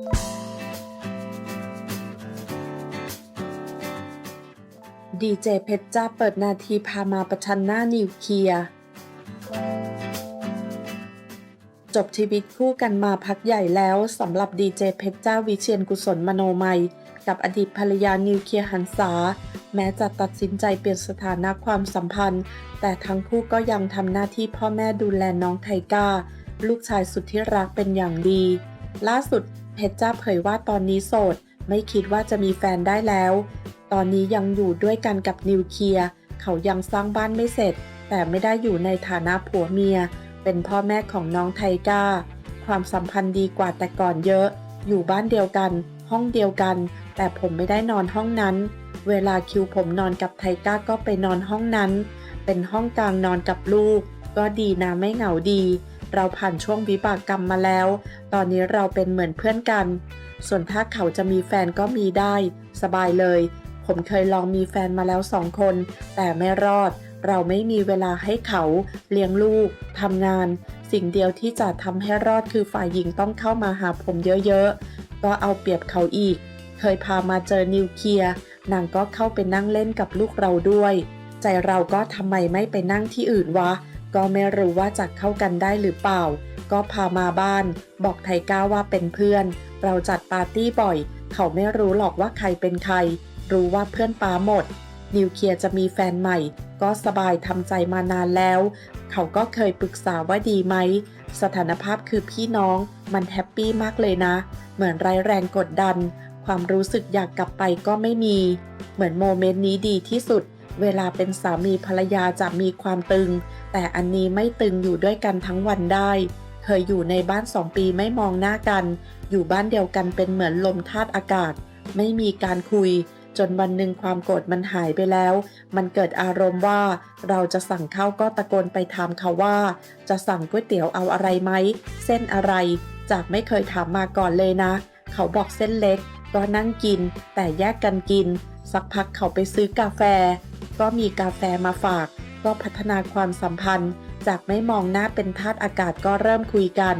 ดีเจเพชรจ้าเปิดนาทีพามาประชันหน้านิวเคลียร์จบชีวิตคู่กันมาพักใหญ่แล้วสำหรับดีเจเพชรจ้าวิเชียนกุศลมโนมัย กับอดีตภรรยานิวเคลียร์หันษา แม้จะตัดสินใจเปลี่ยนสถานะความสัมพันธ์ แต่ทั้งคู่ก็ยังทำหน้าที่พ่อแม่ดูแลน้องไทก้า ลูกชายสุดที่รักเป็นอย่างดี ล่าสุด เพชรจ้าเผยว่าตอนนี้โสด ไม่คิดว่าจะมีแฟนได้แล้ว ตอนนี้ยังอยู่ด้วยกันกับนิวเคลียร์เขายังสร้างบ้านไม่เสร็จ แต่ไม่ได้อยู่ในฐานะผัวเมีย เป็นพ่อแม่ของน้องไทก้า ความสัมพันธ์ดีกว่าแต่ก่อนเยอะ อยู่บ้านเดียวกัน ห้องเดียวกัน แต่ผมไม่ได้นอนห้องนั้น เวลาคิวผมนอนกับไทก้าก็ไปนอนห้องนั้น เป็นห้องกลางนอนกับลูก ก็ดีนะไม่เหงาดี เราผ่านช่วงวิบากกรรมมาแล้ว ตอนนี้เราเป็นเหมือนเพื่อนกัน ส่วนถ้าเขาจะมีแฟนก็มีได้ สบายเลย ผมเคยลองมีแฟนมาแล้วสองคน แต่ไม่รอด เราไม่มีเวลาให้เขา เลี้ยงลูกทำงาน สิ่งเดียวที่จะทำให้รอดคือฝ่ายหญิงต้องเข้ามาหาผมเยอะๆ ก็เอาเปรียบเขาอีก เคยพามาเจอนิวเคลียร์นางก็เข้าไปนั่งเล่นกับลูกเราด้วย ใจเราก็ทำไมไม่ไปนั่งที่อื่นวะ ก็ไม่รู้ว่าจะเข้ากันได้หรือเปล่า ก็พามาบ้าน บอกไทก้าว่าเป็นเพื่อน เราจัดปาร์ตี้บ่อย เขาไม่รู้หรอกว่าใครเป็นใคร รู้ว่าเพื่อนป้าหมด นิวเคลียร์จะมีแฟนใหม่ ก็สบายทำใจมานานแล้ว เขาก็เคยปรึกษาว่าดีไหม สถานภาพคือพี่น้อง มันแฮปปี้มากเลยนะ เหมือนไร้แรงกดดัน ความรู้สึกอยากกลับไปก็ไม่มี เหมือนโมเมนต์นี้ดีที่สุด เวลาเป็นสามีภรรยาจะมีความตึง แต่อันนี้ไม่ตึงอยู่ด้วยกันทั้งวันได้ เคยอยู่ในบ้านสองปีไม่มองหน้ากัน อยู่บ้านเดียวกันเป็นเหมือนลมธาตุอากาศ ไม่มีการคุย จนวันหนึ่งความโกรธมันหายไปแล้ว มันเกิดอารมณ์ว่า เราจะสั่งข้าวก็ตะโกนไปถามเขาว่า จะสั่งก๋วยเตี๋ยวเอาอะไรไหม เส้นอะไร จากไม่เคยถามมาก่อนเลยนะ เขาบอกเส้นเล็ก ก็นั่งกิน แต่แยกกันกิน สักพักเขาไปซื้อกาแฟ ก็มีกาแฟมาฝาก ก็พัฒนาความสัมพันธ์ จากไม่มองหน้าเป็นทาสอากาศก็เริ่มคุยกัน